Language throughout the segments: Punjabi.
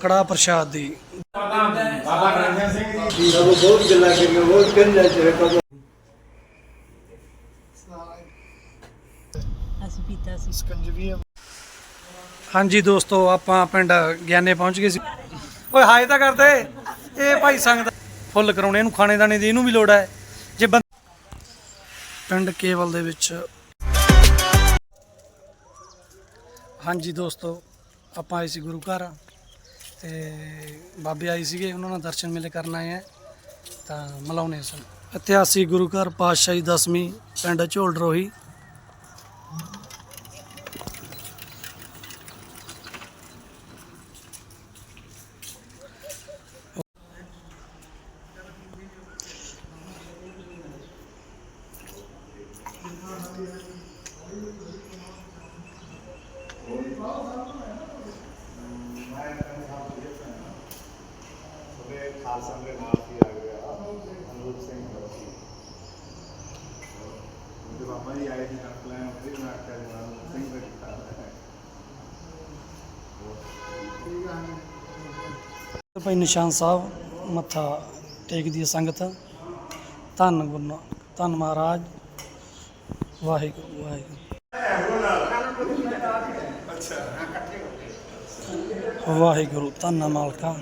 ਕੜਾ ਪ੍ਰਸ਼ਾਦ ਦੀ। ਬਾਬਾ ਨਰਿੰਦਰ ਸਿੰਘ ਜੀ ਸਭ ਬਹੁਤ ਗੱਲਾਂ ਕਰੀਆਂ ਬਹੁਤ ਕਹਿੰਦਾ ਚਿਰ ਕਦੋਂ ਅਸੀਂ ਪੀਤਾ ਸੀ। ਹਾਂਜੀ ਦੋਸਤੋ ਆਪਾਂ ਪਿੰਡ ਗਿਆਨੇ ਪਹੁੰਚ ਗਏ ਸੀ। ਓਏ ਹਾਏ ਤਾਂ ਕਰਦੇ ਇਹ ਭਾਈ ਸੰਗਤ ਫੁੱਲ ਕਰਾਉਣੇ, ਇਹਨੂੰ ਖਾਣੇ ਦਾਣੇ ਦੀ ਇਹਨੂੰ ਵੀ ਲੋੜ ਹੈ। ਜੇ ਪਿੰਡ ਕੇਵਲ ਦੇ ਵਿੱਚ। ਹਾਂਜੀ ਦੋਸਤੋ, ਆਪਾਂ ਆਏ ਸੀ ਗੁਰੂ ਘਰ ਤੇ ਬਾਬੇ ਆਏ ਸੀਗੇ, ਉਹਨਾਂ ਨਾਲ ਦਰਸ਼ਨ ਮੇਲੇ ਕਰਨ ਆਏ ਆ। ਤਾਂ ਮਲਾਉਣੇ ਸਨ ਇਤਿਹਾਸਿਕ ਗੁਰੂ ਘਰ, ਪਾਤਸ਼ਾਹੀ ਦਸਵੀਂ, ਪਿੰਡ ਝੋਲ ਰੋਹੀ ਉਹਦੇ ਖਾਲਸਾ ਦੇ ਨਾਲ ਹੀ ਆ ਗਿਆ ਅਨੂਪ ਸਿੰਘ ਜੀ ਉਹਦੇ ਬਾਬਾ ਜੀ ਆਏ ਸੀ ਨਾਲ ਪਲਾਨ ਉਹਦੇ ਨਾਲ ਆਖਿਆ ਜੀ ਅਨੂਪ ਸਿੰਘ ਦਾ ਕੀਤਾ ਭਾਈ ਨਿਸ਼ਾਨ ਸਾਹਿਬ, ਮੱਥਾ ਟੇਕਦੀ ਹੈ ਸੰਗਤ। ਧੰਨ ਗੁਰੂ ਧੰਨ ਮਹਾਰਾਜ। ਵਾਹਿਗੁਰੂ ਵਾਹਿਗੁਰੂ। ਵਾਹਿਗੁਰੂ ਧੰਨਾ ਮਾਲਕਾ।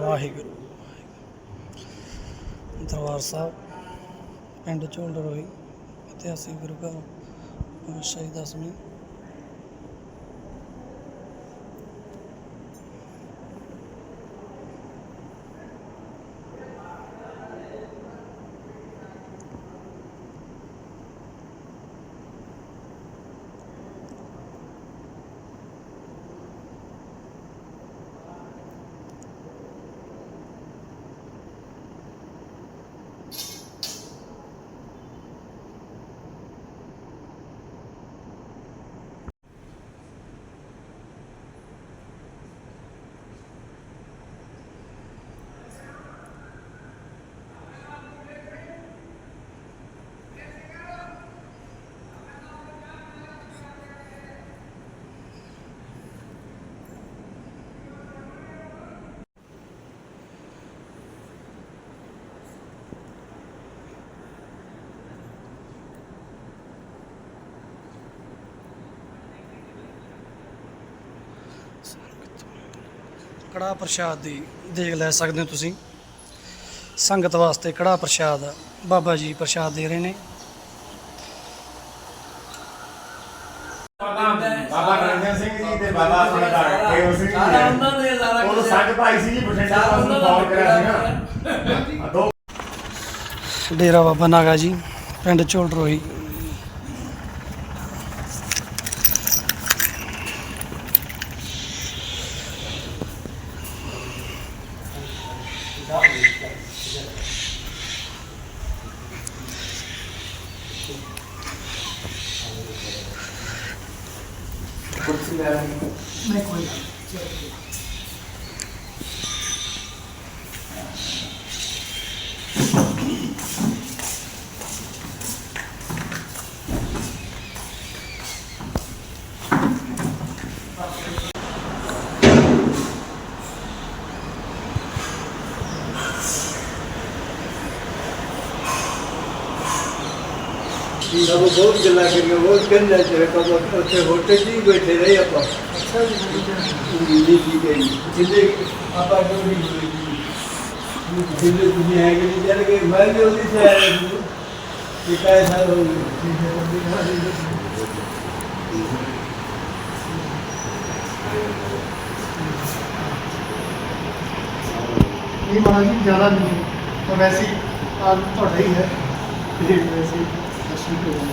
ਵਾਹਿਗੁਰੂ ਦਰਬਾਰ ਸਾਹਿਬ ਪਿੰਡ ਝੋਲਰੋਈ ਇਤਿਹਾਸਿਕ ਗੁਰੂ ਘਰ ਸ਼ਹੀਦ ਦਸਵੀਂ ਕੜਾ ਪ੍ਰਸ਼ਾਦ ਦੀ ਦੇਖ ਲੈ ਸਕਦੇ ਹੋ ਤੁਸੀਂ। ਸੰਗਤ ਵਾਸਤੇ ਕੜਾ ਪ੍ਰਸ਼ਾਦ ਬਾਬਾ ਜੀ ਪ੍ਰਸ਼ਾਦ ਦੇ ਰਹੇ ਨੇ। ਬਾਬਾ ਨਰਿੰਦਰ ਸਿੰਘ ਜੀ ਤੇ ਬਾਬਾ ਆਪਣਾ ਡਾਕਟਰ ਸਿੰਘ ਜੀ ਉਹ ਸਾਡੇ ਭਾਈ ਸੀ ਜੀ ਬਠਿੰਡਾ ਤੋਂ ਫੋਨ ਕਰਿਆ ਸੀ ਨਾ ਦੋ ਡੇਰਾ ਬਾਬਾ ਨਾਗਾ ਜੀ ਪਿੰਡ ਝੋਲ ਸਭ ਬਹੁਤ ਗੱਲਾਂ ਕਰੀਆਂ ਬਹੁਤ ਕਹਿੰਦਾ ਚਿਰ ਕਦੋਂ ਉੱਥੇ ਹੋਟਲ 'ਚ ਹੀ ਬੈਠੇ ਰਹੇ ਆਪਾਂ ਜੀ ਜੀ ਜੀ ਜਿੱਦੇ ਆਪਾਂ ਜੋ ਵੀ ਜਿੱਦੇ ਤੁਸੀਂ ਹੈ ਕਿ ਨਹੀਂ ਚੱਲ ਗਏ ਮੈਂ ਵੀ ਉਹਦੀ ਸੇ ਆਇਆ ਸੀ ਕਿ ਕਾਇ ਸਾਲ ਹੋ ਇਹ ਮਹਾਰਾਜ ਜੀ ਜ਼ਿਆਦਾ ਨਹੀਂ ਤਾਂ ਵੈਸੇ ਹੀ ਆਪ ਤੁਹਾਡਾ ਹੀ ਹੈ ਤੇ ਵੈਸੇ ਹੀ ਦਰਸ਼ਨ ਕਰੋ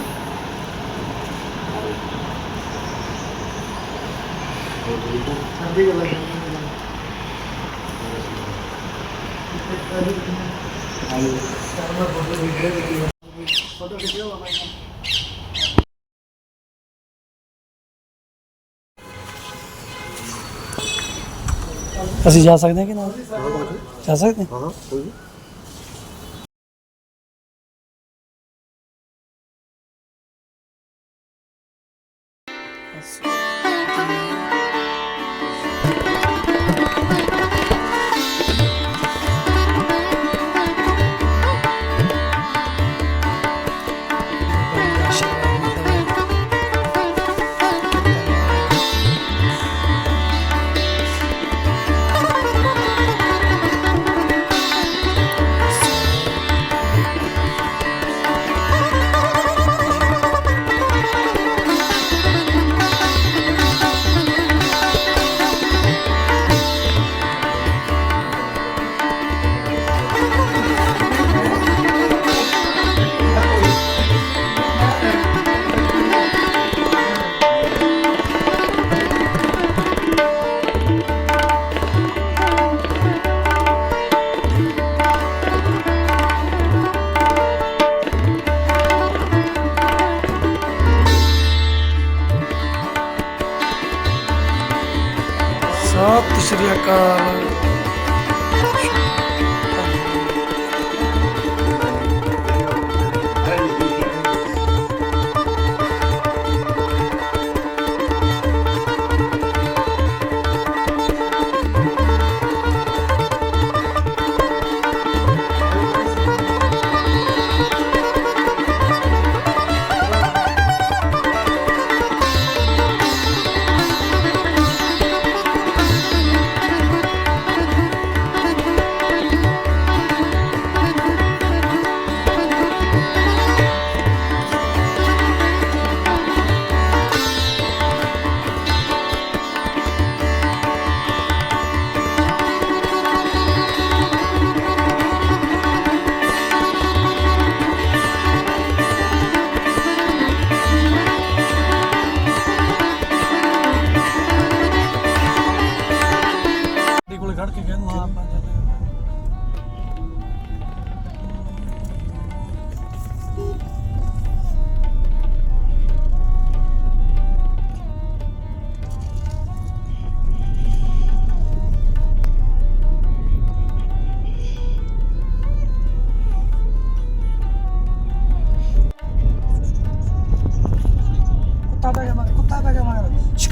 ਚੜ੍ਹਦੀ ਕਲਾ ਚ ਫੋਟੋ ਵੀਡੀਓ ਬਣਾਈ ਅਸੀਂ ਜਾ ਸਕਦੇ ਹਾਂ ਕਿ ਨਾ? ਜਾ ਸਕਦੇ ਹਾਂ? ਹਾਂ ਕੋਈ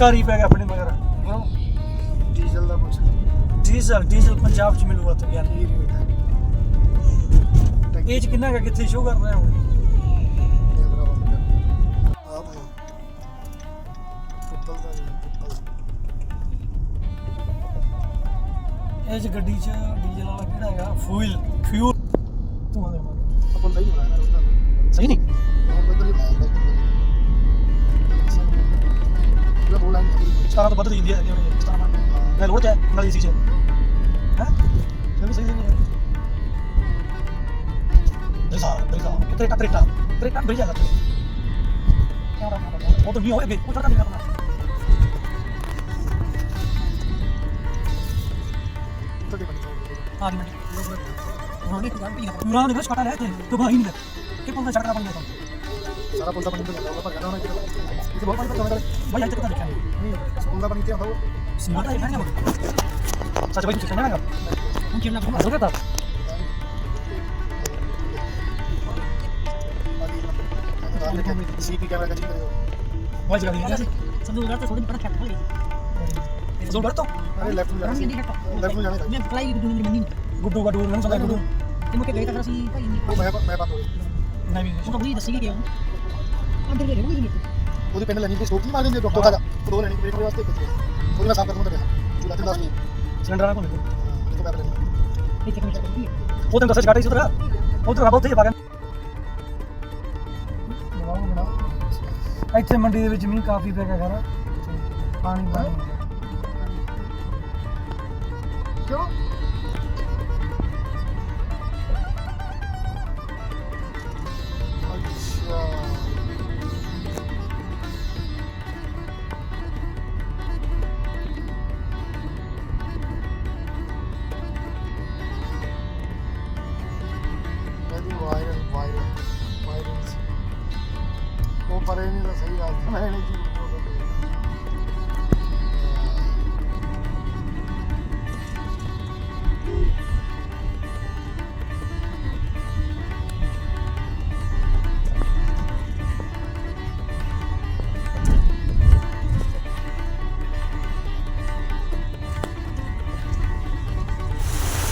ਮਗਰ ਸ਼ਿਕਾਰੀ ਪੈ ਗਿਆ ਆਪਣੇ ਮਗਰ। ਡੀਜ਼ਲ ਦਾ ਪੁੱਛ ਡੀਜ਼ਲ ਡੀਜ਼ਲ ਪੰਜਾਬ ਚ ਮਿਲੂਗਾ ਤੇ ਯਾਰ ਕੀ ਰੇਟ ਹੈ? ਇਹ ਚ ਕਿੰਨਾ ਕੁ ਕਿੱਥੇ ਸ਼ੋ ਕਰਦਾ ਹੁਣ? ਕੈਮਰਾ ਬੰਦ ਕਰ। ਆਪ ਪੁੱਤਲ ਦਾ ਨਹੀਂ ਪੁੱਤਲ ਇਹ ਚ ਗੱਡੀ ਚ ਡੀਜ਼ਲ ਵਾਲਾ ਕਿਹੜਾ ਹੈਗਾ? ਫੂਲ ਫਿਊਲ ਤੂੰ ਆਦੇ ਮਗਰ ਆਪਾਂ ਨਹੀਂ ਬਣਾਇਆ। ਨਾ ਉਹਨਾਂ ਸਹੀ ਨਹੀਂ? 17 ਤੋਂ ਵੱਧ ਦੀ ਇੰਡੀਆ ਹੈ 17 ਮੈਂ ਲੋੜ ਚ ਹੈ ਨਾਲ ਏਸੀ ਚ। ਹੈ? ਚਲੋ ਸਹੀ ਸਹੀ ਦੇਖਾ ਦੇਖਾ ਕਿਤੇ ਟੱਕਰੇ ਟਾ ਤੇਰੇ ਕੰਮ ਭੇਜਾ ਕਰ ਕਿਆ ਰਹਾ ਉਹ? ਤਾਂ ਨਹੀਂ ਹੋਏਗੀ ਉਹ ਚੜਦਾ ਨਹੀਂ ਕਰਨਾ। ਤੁਹਾਡੇ ਬੰਦੇ ਹਾਂ। ਜੀ ਮਿੰਟ ਹਾਂ ਨਹੀਂ ਗੱਲ ਪੀ ਨਾ। ਪੂਰਾ ਨਹੀਂ ਬਸ ਕਟਾ ਲੈ ਤੇ ਤੂੰ ਭਾਈ ਨਹੀਂ ਕਿ ਪੁੱਲ ਛੜਕਣਾ ਪਈ ਤਾਂ ਸਾਰਾ ਪੁੱਲ ਦਾ ਪਾਣੀ ਤੋਂ ਜਾਂਦਾ ਭੱਜਣਾ ਉਹਨਾਂ ਇਹ ਬਹੁਤ ਪਾਣੀ ਪਤਾ ਭਾਈ ਅੱਜ ਤੱਕ ਤਾਂ ਦੇਖਿਆ ਨਹੀਂ ਨਹੀਂ ਪੁੱਲ ਦਾ ਪਾਣੀ ਤੇ ਆਉਂਦਾ ਉਹ ਸਿੰਗਲ ਤਾਂ ਇਹ ਨਹੀਂ ਸੱਚ ਭਾਈ ਕਿੱਥੇ ਜਾਣਾ ਹੁਣ ਕਿੰਨਾ ਘੁਮਾ ਰਿਹਾ ਤਾਂ ਸੀਪੀ ਕੈਮਰਾ ਕਰੀ ਕਰਿਓ ਵਾਜ ਜਗਾ ਦੀ ਸੀ ਸੰਦੂਕ ਤੇ ਥੋੜੀ ਬੜਾ ਖੱਟ ਹੋ ਗਈ ਜ਼ੋਰ ਕਰ ਤੋ ਅਰੇ ਲੈਫਟ ਨੂੰ ਜਾਣਾ ਰੰਗ ਸੀ ਦੀ ਖੱਟ ਲੈਫਟ ਨੂੰ ਜਾਣਾ ਸੀ ਮੈਂ ਪਲਾਈ ਦੀ ਦੁਨੀਆ ਮੰਨੀ ਗੁੱਡੂ ਗੱਡੂ ਮੈਨੂੰ ਸਮਝ ਗੁੱਡੂ ਤੇ ਮੁਕੇ ਗਏ ਤਾਂ ਅੰਦਰ ਦੇ ਰਹੂਗੀ ਨਹੀਂ ਉਹਦੀ ਪਿੰਡ ਲੈਣੀ ਤੇ ਸਟੋਕ ਨਹੀਂ ਮਾਰ ਦਿੰਦੇ ਡਾਕਟਰ ਦਾ ਦੋ ਲੈਣੀ ਮੇਰੇ ਵਾਸਤੇ ਕੁਝ ਉਹਦੇ ਨਾਲ ਸਾਫ਼ ਕਰ ਦਿੰਦਾ ਰਿਹਾ ਤੂੰ ਦੱਸ ਸਿਲੰਡਰ ਵਾਲਾ ਕੋਲ ਇੱਕ ਪੈਪ ਲੈਣੀ। ਇੱਥੇ ਕਿਵੇਂ ਕਰਦੀ ਉਹ ਤੈਨੂੰ ਦੱਸਿਆ ਛਕਾਟੇ ਸੀ ਉਧਰ? ਉਧਰ ਰੱਬ ਉੱਥੇ ਪਾ ਗਿਆ ਬਣਾਓ ਬਣਾ ਇੱਥੇ ਮੰਡੀ ਦੇ ਵਿੱਚ ਮੀਂਹ ਕਾਫੀ ਪੈ ਗਿਆ ਖਰਾ। ਪਾਣੀ ਪਾਣੀ। ਕਿਉਂ?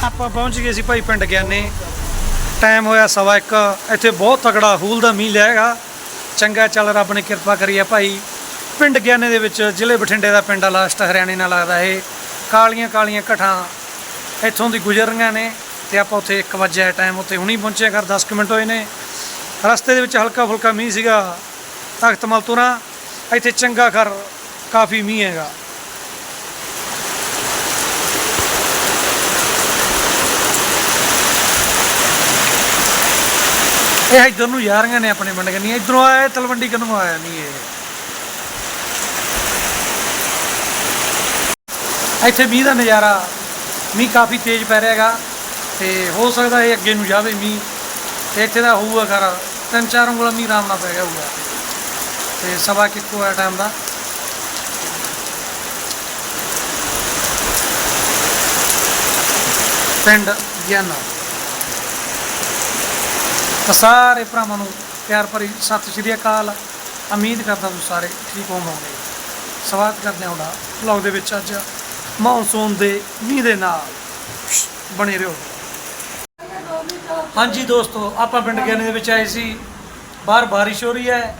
ਆਪਾਂ ਪਹੁੰਚ ਗਏ ਸੀ ਭਾਈ ਪਿੰਡ ਗਿਆਨੇ। ਟਾਈਮ ਹੋਇਆ ਸਵਾ ਇੱਕ। ਇੱਥੇ ਬਹੁਤ ਤਕੜਾ ਹੂਲ ਦਾ ਮੀਂਹ ਲਿਆ ਹੈਗਾ। ਚੰਗਾ ਚੱਲ ਰੱਬ ਨੇ ਕਿਰਪਾ ਕਰੀ ਹੈ ਭਾਈ। ਪਿੰਡ ਗਿਆਨੇ ਦੇ ਵਿੱਚ ਜ਼ਿਲ੍ਹੇ ਬਠਿੰਡੇ ਦਾ ਪਿੰਡ ਆ ਲਾਸਟ ਹਰਿਆਣੇ ਨਾਲ ਲੱਗਦਾ ਇਹ। ਕਾਲੀਆਂ ਕਾਲੀਆਂ ਘਟਾਂ ਇੱਥੋਂ ਦੀ ਗੁਜ਼ਰ ਰਹੀਆਂ ਨੇ ਤੇ ਆਪਾਂ ਉੱਥੇ 1 ਵਜੇ ਟਾਈਮ ਉੱਥੇ ਹੁਣੀ ਪਹੁੰਚੇ ਕਰ 10 ਕੁ ਮਿੰਟ ਹੋਏ ਨੇ। ਰਸਤੇ ਦੇ ਵਿੱਚ ਹਲਕਾ ਫੁਲਕਾ ਮੀਂਹ ਸੀਗਾ। ਤਖਤ ਮਲਤੂਰਾ। ਇੱਥੇ ਚੰਗਾ ਖਰ ਕਾਫੀ ਮੀਂਹ ਹੈਗਾ। ਇਹ ਇੱਧਰ ਨੂੰ ਜਾ ਰਹੀਆਂ ਨੇ ਆਪਣੇ ਪਿੰਡ ਕੰਨੀ ਇਧਰੋਂ ਆਇਆ ਤਲਵੰਡੀ ਕੰਨੋਂ ਆਇਆ ਨਹੀਂ ਇਹ। ਇੱਥੇ ਮੀਂਹ ਦਾ ਨਜ਼ਾਰਾ, ਮੀਂਹ ਕਾਫੀ ਤੇਜ਼ ਪੈ ਰਿਹਾ ਹੈਗਾ ਤੇ ਹੋ ਸਕਦਾ ਇਹ ਅੱਗੇ ਨੂੰ ਜਾਵੇ ਮੀਂਹ। ਤੇ ਇੱਥੇ ਦਾ ਹੋਊਗਾ ਖਰਾ, ਤਿੰਨ ਚਾਰ ਉਂਗਲਾ ਮੀਂਹ ਆਰਾਮ ਨਾਲ ਪੈ ਗਿਆ ਹੋਊਗਾ। ਤੇ ਸਵਾ ਕਿੱਕੋ ਹੈ ਟਾਈਮ ਦਾ। ਪਿੰਡ ਗਿਆਨਾ। ਤਾਂ ਸਾਰੇ ਭਰਾਵਾਂ ਨੂੰ ਪਿਆਰ ਭਰੀ ਸਤਿ ਸ਼੍ਰੀ ਅਕਾਲ। ਉਮੀਦ ਕਰਦਾ ਤੁਸੀਂ ਸਾਰੇ ਠੀਕ ਹੋਵੋਗੇ। ਸਵਾਗਤ ਕਰਦੇ ਹਾਂ ਤੁਹਾਡਾ ਵਲੌਗ ਦੇ ਵਿੱਚ ਅੱਜ ਮੌਨਸੂਨ ਦੇ ਮੀਂਹ ਦੇ ਨਾਲ। ਬਣੇ ਰਹੋ। ਹਾਂਜੀ ਦੋਸਤੋ, ਆਪਾਂ ਪਿੰਡ ਗਿਆਨੇ ਦੇ ਵਿੱਚ ਆਏ ਸੀ। ਬਾਹਰ ਬਾਰਿਸ਼ ਹੋ ਰਹੀ ਹੈ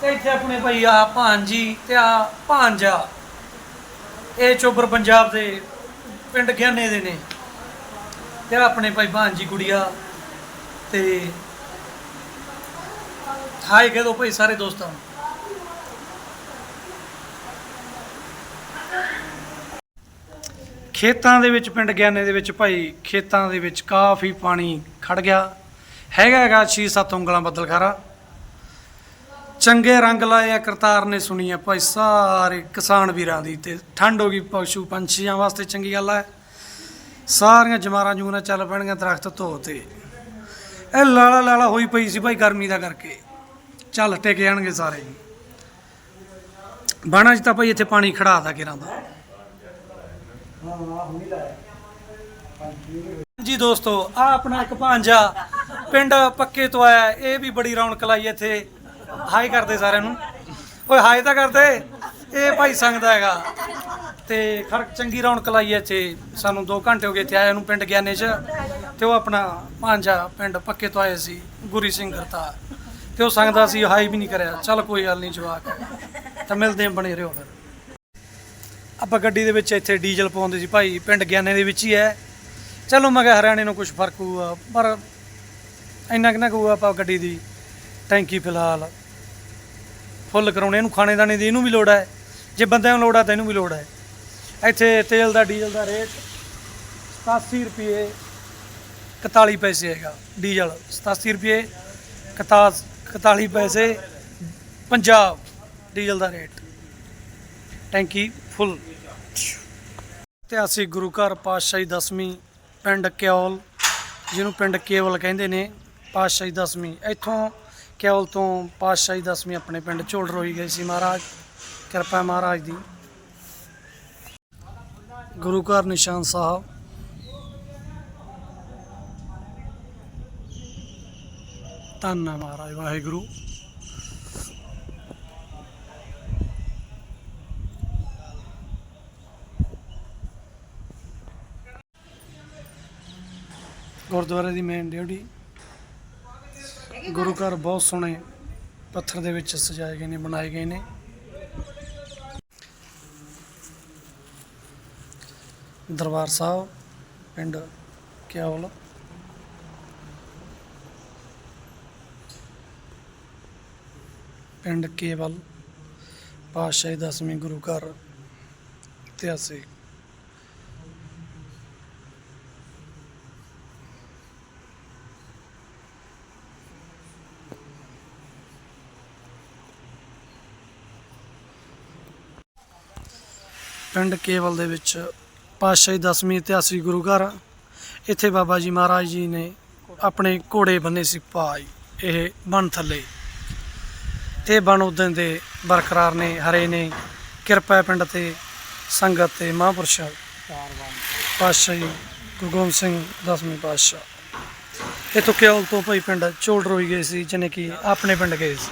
ਤੇ ਇੱਥੇ ਆਪਣੇ ਭਾਈ ਆ ਭਾਂਜੀ ਤੇ ਆ ਭਾਂਜਾ ਇਹ ਚੋਬਰ ਪੰਜਾਬ ਦੇ ਪਿੰਡ ਗਿਆਨੇ ਦੇ ਨੇ। ਤੇ ਆਪਣੇ ਭਾਈ ਭਾਂਜੀ ਕੁੜੀਆ ਤੇ ਹਾਈ ਕਹਿ ਦੋ ਭਾਈ ਸਾਰੇ ਦੋਸਤਾਂ ਨੂੰ। ਖੇਤਾਂ ਦੇ ਵਿੱਚ, ਪਿੰਡ ਗਿਆਨੇ ਦੇ ਵਿੱਚ ਭਾਈ, ਖੇਤਾਂ ਦੇ ਵਿੱਚ ਕਾਫੀ ਪਾਣੀ ਖੜ ਗਿਆ। ਹੈਗਾ ਹੈਗਾ 6-7 ਉਂਗਲਾਂ ਬੱਦਲ ਖਾਰਾ। ਚੰਗੇ ਰੰਗ ਲਾਏ ਆ ਕਰਤਾਰ ਨੇ ਸੁਣੀ ਆ ਭਾਈ, ਸਾਰੇ ਕਿਸਾਨ ਵੀਰਾਂ ਦੀ ਤੇ ਠੰਡ ਹੋ ਗਈ ਪਸ਼ੂ ਪੰਛੀਆਂ ਵਾਸਤੇ ਚੰਗੀ ਗੱਲ ਹੈ ਸਾਰੀਆਂ ਜਮਾਰਾਂ ਜੂਨਾਂ ਚੱਲ ਪੈਣਗੀਆਂ ਦਰਖਤ ਧੋ ਤੇ। ਇਹ ਲਾਲਾ ਲਾਲਾ ਹੋਈ ਪਈ ਸੀ ਭਾਈ ਗਰਮੀ ਦਾ ਕਰਕੇ। ਚੱਲ ਟਿਕ ਜਾਣਗੇ ਸਾਰੇ ਬਾਣਾ ਚ ਤਾਂ ਭਾਈ ਇੱਥੇ ਪਾਣੀ ਖੜਾ ਕਿਰਾਂ ਦਾ। ਜੀ ਦੋਸਤੋ ਆ ਆਪਣਾ ਇੱਕ ਭਾਂਜਾ ਪਿੰਡ ਪੱਕੇ ਤੋਂ ਆਇਆ, ਇਹ ਵੀ ਬੜੀ ਰੌਣਕ ਲਾਈ ਇੱਥੇ। ਹਾਈ ਕਰਦੇ ਸਾਰਿਆਂ ਨੂੰ। ਓਏ ਹਾਈ ਤਾਂ ਕਰਦੇ, ਇਹ ਭਾਈ ਸੰਗਦਾ ਹੈਗਾ। ਤੇ ਖਰ ਚੰਗੀ ਰੌਣਕ ਲਾਈ ਇੱਥੇ। ਸਾਨੂੰ 2 ਘੰਟੇ ਹੋ ਗਏ ਇੱਥੇ ਆਇਆ ਨੂੰ ਪਿੰਡ ਗਿਆਨੇ 'ਚ, ਤੇ ਉਹ ਆਪਣਾ ਭਾਂਜਾ ਪਿੰਡ ਪੱਕੇ ਤੋਂ ਆਏ ਸੀ, ਗੁਰੀ ਸਿੰਘ ਕਰਤਾਰ। ਤੇ ਉਹ ਸੰਗਦਾ ਸੀ, ਹਾਈ ਵੀ ਨਹੀਂ ਕਰਿਆ। ਚੱਲ ਕੋਈ ਗੱਲ ਨਹੀਂ ਜਵਾਕ। ਤਾਂ ਮਿਲਦੇ ਹਾਂ, ਬਣੇ ਰਹੋ ਫਿਰ। ਆਪਾਂ ਗੱਡੀ ਦੇ ਵਿੱਚ ਇੱਥੇ ਡੀਜ਼ਲ ਪਾਉਂਦੇ ਸੀ ਭਾਈ, ਪਿੰਡ ਗਿਆਨੇ ਦੇ ਵਿੱਚ ਹੀ ਹੈ। ਚਲੋ ਮੈਂ ਕਿਹਾ ਹਰਿਆਣੇ ਨੂੰ ਕੁਝ ਫ਼ਰਕ ਹੋਊਗਾ, ਪਰ ਇੰਨਾ ਕਿੰਨਾ ਕੁ ਹੋਊਗਾ ਆਪਾਂ ਗੱਡੀ ਦੀ। ਟੈਂਕੀ ਫਿਲਹਾਲ। ਫੁੱਲ ਕਰਾਉਣੇ, ਇਹਨੂੰ ਖਾਣੇ ਦਾਣੇ ਦੀ ਇਹਨੂੰ ਵੀ ਲੋੜ ਹੈ। ਜੇ ਬੰਦਿਆਂ ਨੂੰ ਲੋੜ ਹੈ ਤਾਂ ਇਹਨੂੰ ਵੀ ਲੋੜ ਹੈ। ਇੱਥੇ ਤੇਲ ਦਾ, ਡੀਜ਼ਲ ਦਾ ਰੇਟ 87 ਰੁਪਏ 41 ਪੈਸੇ ਹੈਗਾ। ਡੀਜ਼ਲ 87 ਰੁਪਏ 41 41 ਪੈਸੇ, ਪੰਜਾਬ, ਡੀਜ਼ਲ ਦਾ ਰੇਟ। ਟੈਂਕੀ ਫੁੱਲ ਇਤਿਹਾਸਿਕ ਗੁਰੂ ਘਰ ਪਾਤਸ਼ਾਹੀ ਦਸਵੀਂ ਪਿੰਡ ਕਿਉਲ ਜਿਹਨੂੰ ਪਿੰਡ ਕੇਵਲ ਕਹਿੰਦੇ ਨੇ, ਪਾਤਸ਼ਾਹੀ ਦਸਵੀਂ। ਇੱਥੋਂ ਕਿਉਲ ਤੋਂ ਪਾਤਸ਼ਾਹੀ ਦਸਵੀਂ ਆਪਣੇ ਪਿੰਡ ਝੋਲ ਰੋਈ ਗਈ ਸੀ ਮਹਾਰਾਜ, ਕਿਰਪਾ ਮਹਾਰਾਜ ਦੀ। ਗੁਰੂ ਘਰ ਨਿਸ਼ਾਨ ਸਾਹਿਬ ਧੰਨ ਹੈ ਮਹਾਰਾਜ, ਵਾਹਿਗੁਰੂ। ਗੁਰਦੁਆਰੇ ਦੀ ਮੇਨ ਡਿਊਟੀ, ਗੁਰੂ ਘਰ ਬਹੁਤ ਸੋਹਣੇ ਪੱਥਰ ਦੇ ਵਿੱਚ ਸਜਾਏ ਗਏ ਨੇ, ਬਣਾਏ ਗਏ ਨੇ। ਦਰਬਾਰ ਸਾਹਿਬ, ਪਿੰਡ ਕਿਆਵਲ ਪਿੰਡ ਕੇਵਲ ਪਾਤਸ਼ਾਹੀ ਦਸਵੀਂ ਗੁਰੂ ਘਰ ਇਤਿਹਾਸਿਕ। ਪਿੰਡ ਕੇਵਲ ਦੇ ਵਿੱਚ ਪਾਤਸ਼ਾਹੀ ਦਸਵੀਂ ਇਤਿਹਾਸਿਕ ਗੁਰੂ ਘਰ, ਇੱਥੇ ਬਾਬਾ ਜੀ ਮਹਾਰਾਜ ਜੀ ਨੇ ਆਪਣੇ ਘੋੜੇ ਬੰਨੇ ਸੀ ਭਾਈ ਇਹ ਬਣ ਥੱਲੇ। ਤੇ ਬਣ ਉਦੋਂ ਦੇ ਬਰਕਰਾਰ ਨੇ ਹਰੇ ਨੇ। ਕਿਰਪਾ ਪਿੰਡ ਤੇ ਸੰਗਤ ਤੇ ਮਹਾਂਪੁਰਸ਼ ਪਾਤਸ਼ਾਹੀ ਗੁਰੂ ਗੋਬਿੰਦ ਸਿੰਘ ਦਸਵੀਂ ਪਾਤਸ਼ਾਹ। ਇੱਥੋਂ ਕੇਵਲ ਤੋਂ ਭਾਈ ਪਿੰਡ ਝੋਲ ਰੋਈ ਗਏ ਸੀ ਜਿਹਨੇ ਕਿ ਆਪਣੇ ਪਿੰਡ ਗਏ ਸੀ।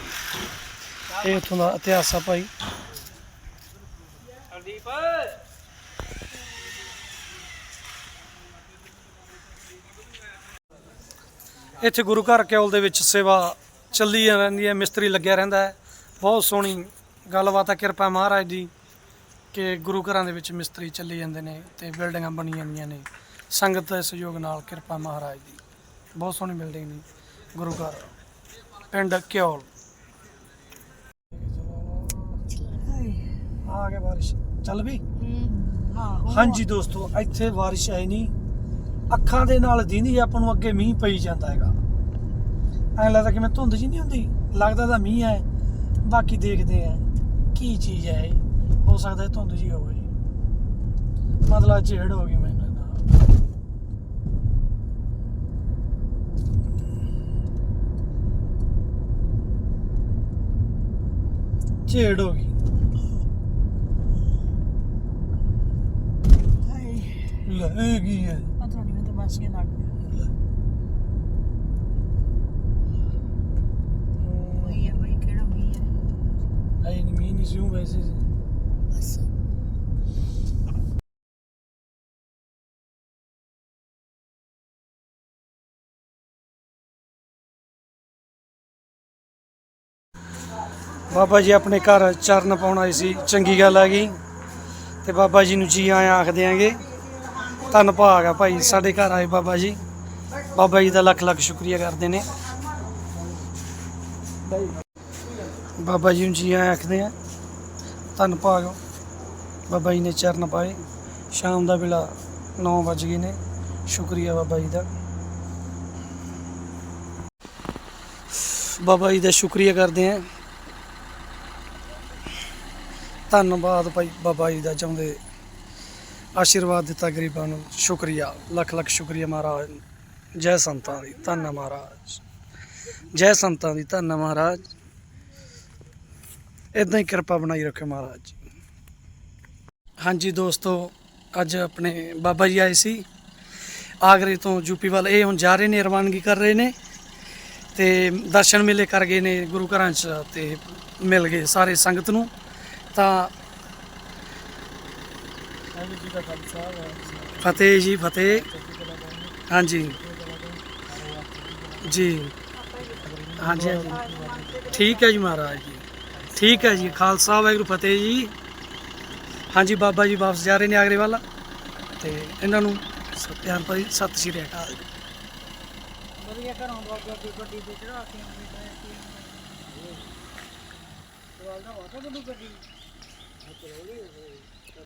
ਇਹ ਇੱਥੋਂ ਦਾ ਇਤਿਹਾਸ ਆ ਭਾਈ। ਇੱਥੇ ਗੁਰੂ ਘਰ ਕਿਉਲ ਦੇ ਵਿੱਚ ਸੇਵਾ ਚੱਲੀ ਰਹਿੰਦੀ ਹੈ, ਮਿਸਤਰੀ ਲੱਗਿਆ ਰਹਿੰਦਾ ਹੈ। ਬਹੁਤ ਸੋਹਣੀ ਗੱਲਬਾਤ ਹੈ, ਕਿਰਪਾ ਮਹਾਰਾਜ ਦੀ ਕਿ ਗੁਰੂ ਘਰਾਂ ਦੇ ਵਿੱਚ ਮਿਸਤਰੀ ਚੱਲੀ ਜਾਂਦੇ ਨੇ ਤੇ ਬਿਲਡਿੰਗਾਂ ਬਣੀ ਜਾਂਦੀਆਂ ਨੇ। ਸੰਗਤ ਦੇ ਸਹਿਯੋਗ ਨਾਲ ਕਿਰਪਾ ਮਹਾਰਾਜ ਦੀ। ਬਹੁਤ ਸੋਹਣੀ ਬਿਲਡਿੰਗ ਨੇ ਗੁਰੂ ਘਰ। ਪਿੰਡ ਕਿਉਲ ਆ ਗਿਆ ਬਾਰਿਸ਼। ਚੱਲ ਵੀ? ਹਾਂਜੀ ਦੋਸਤੋ, ਇੱਥੇ ਬਾਰਿਸ਼ ਆਈ ਨਹੀਂ। ਅੱਖਾਂ ਦੇ ਨਾਲ ਦੀਂਦੀ ਆਪਾਂ ਨੂੰ ਅੱਗੇ ਮੀਂਹ ਪਈ ਜਾਂਦਾ ਹੈਗਾ। ਐਂ ਲੱਗਦਾ ਕਿ ਧੁੰਦ ਜੀ ਨਹੀਂ ਹੁੰਦੀ। ਲੱਗਦਾ ਤਾਂ ਮੀਂਹ ਹੈ। ਬਾਕੀ ਦੇਖਦੇ ਆ ਕੀ ਚੀਜ਼ ਹੈ ਇਹ। ਹੋ ਸਕਦਾ ਇਹ ਧੁੰਦ ਜੀ ਹੋਵੇ। ਜੀ ਮਤਲਬ ਝੇੜ ਹੋ ਗਈ ਮੈਨੂੰ ਝੇੜ ਹੋ ਗਈ। ਲੈ ਇਹ ਹੈ। ਪਤਾ ਨਹੀਂ, ਮੈਂ ਤਾਂ ਬਸ ਇਹ ਲੱਗ ਗਿਆ ਵਹੀ ਹੈ ਵਹੀ ਕਿਹੜਾ ਵਹੀ ਹੈ ਬਾਬਾ ਜੀ ਆਪਣੇ ਘਰ ਚਰਨ ਪਾਉਣ ਆਏ ਸੀ ਚੰਗੀ ਗੱਲ ਹੈਗੀ ਤੇ ਬਾਬਾ ਜੀ ਨੂੰ ਜੀ ਆਇਆਂ ਆਖਦੇ ਆਂਗੇ ਧੰਨ ਭਾਗ ਆ ਭਾਈ ਸਾਡੇ ਘਰ ਆਏ ਬਾਬਾ ਜੀ। ਬਾਬਾ ਜੀ ਦਾ ਲੱਖ ਲੱਖ ਸ਼ੁਕਰੀਆ ਕਰਦੇ ਨੇ। ਬਾਬਾ ਜੀ ਨੂੰ ਜੀ ਆਇਆਂ ਆਖਦੇ ਆ। ਧੰਨ ਭਾਗ ਬਾਬਾ ਜੀ ਨੇ ਚਰਨ ਪਾਏ। ਸ਼ਾਮ ਦਾ ਵੇਲਾ 9 ਵਜ ਗਏ ਨੇ। ਸ਼ੁਕਰੀਆ ਬਾਬਾ ਜੀ ਦਾ। ਬਾਬਾ ਜੀ ਦਾ ਸ਼ੁਕਰੀਆ ਕਰਦੇ ਆ ਧੰਨਵਾਦ ਭਾਈ ਬਾਬਾ ਜੀ ਦਾ, ਚਾਹੁੰਦੇ ਆਸ਼ੀਰਵਾਦ ਦਿੱਤਾ ਗਰੀਬਾਂ ਨੂੰ। ਸ਼ੁਕਰੀਆ, ਲੱਖ ਲੱਖ ਸ਼ੁਕਰੀਆ ਮਹਾਰਾਜ। ਜੈ ਸੰਤਾਂ ਦੀ, ਧੰਨ ਮਹਾਰਾਜ। ਜੈ ਸੰਤਾਂ ਦੀ, ਧੰਨ ਮਹਾਰਾਜ। ਇਦਾਂ ਹੀ ਕਿਰਪਾ ਬਣਾਈ ਰੱਖੇ ਮਹਾਰਾਜ ਜੀ। ਹਾਂਜੀ ਦੋਸਤੋ, ਅੱਜ ਆਪਣੇ ਬਾਬਾ ਜੀ ਆਏ ਸੀ। ਆਗਰੇ ਤੋਂ ਯੂਪੀ ਵੱਲ, ਇਹ ਹੁਣ ਜਾ ਰਹੇ ਨੇ, ਰਵਾਨਗੀ ਕਰ ਰਹੇ ਨੇ। ਤੇ ਦਰਸ਼ਨ ਮੇਲੇ ਕਰ ਗਏ ਨੇ, ਗੁਰੂ ਘਰਾਂ 'ਚ ਤੇ ਮਿਲ ਗਏ ਸਾਰੇ ਸੰਗਤ ਨੂੰ। ਤਾਂ ਫਤਿਹ ਜੀ, ਫਤਿਹ। ਹਾਂਜੀ। ਜੀ। ਹਾਂਜੀ ਹਾਂਜੀ। ਠੀਕ ਹੈ ਜੀ ਮਹਾਰਾਜ ਠੀਕ ਹੈ ਜੀ, ਖਾਲਸਾ, ਵਾਹਿਗੁਰੂ, ਫਤਿਹ ਜੀ। ਹਾਂਜੀ, ਬਾਬਾ ਜੀ ਵਾਪਸ ਜਾ ਰਹੇ ਨੇ ਆਗਰੇ ਵੱਲ। ਤੇ ਇਹਨਾਂ ਨੂੰ ਸ- ਪਿਆਰ ਸਤਿ ਸ਼੍ਰੀ ਅਕਾਲ। ਵਧੀਆ ਘਰੋਂ ਬਾਬਾ ਦੀ ਗੱਡੀ ਤੇ ਚੜਾ ਕੇ ਆਉਂਦੇ ਪਏ ਸੀ ਸਵਾਲ ਦਾ ਵਾਟਾ ਗੱਡੀ।